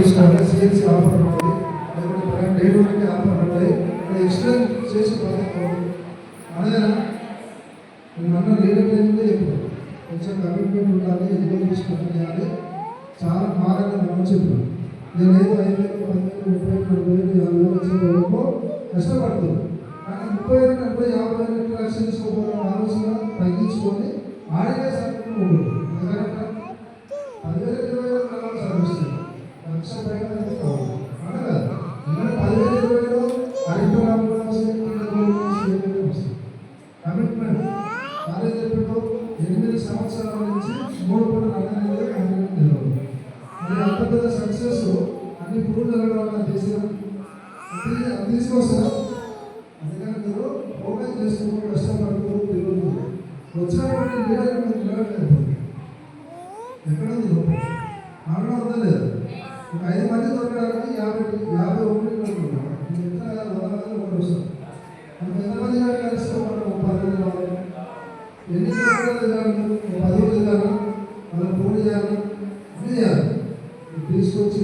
CNC offer ఉంటుంది లేకపోతే offer ఉంటాయి ఎక్స్ప్లెయిన్ చేసి అనగా కొంచెం కమిట్మెంట్ ఉండాలి చాలా మారని మనం నేను ఏదో ఐదు వేలు పది ముప్పై వేలు నలభై వేలు యాభై వేలు వచ్చే వరకు కష్టపడుతుంది కానీ ముప్పై వేలు నలభై యాభై వేలు లక్షలు రక్షించుకోపోవడం ఆలోచన తగ్గించుకొని ఆడిగే సర్టిఫికెట్ ఎనిమిది సంవత్సరాల నుంచి మూడు పూట అనేది కమిట్మెంట్ తెలియదు మరి అంత పెద్ద సక్సెస్ అన్ని ప్రూవ్ జరగడం వల్ల దేశం తీసుకొస్తారు. అందుకని మీరు ఓపెన్ చేసుకుంటూ కష్టపడుతూ తిరుగుతూ వచ్చినటువంటి లీడర్ మీరు నిలబడలేదు. ఎక్కడ ఉంది? లోపం ఆడడం వదలేదు ఒక ఐదు మంది చేద్దాము నువ్వు పది రోజులు చేద్దాము మనం ఫోన్ చేయాలి చేయాలి. తీసుకొచ్చి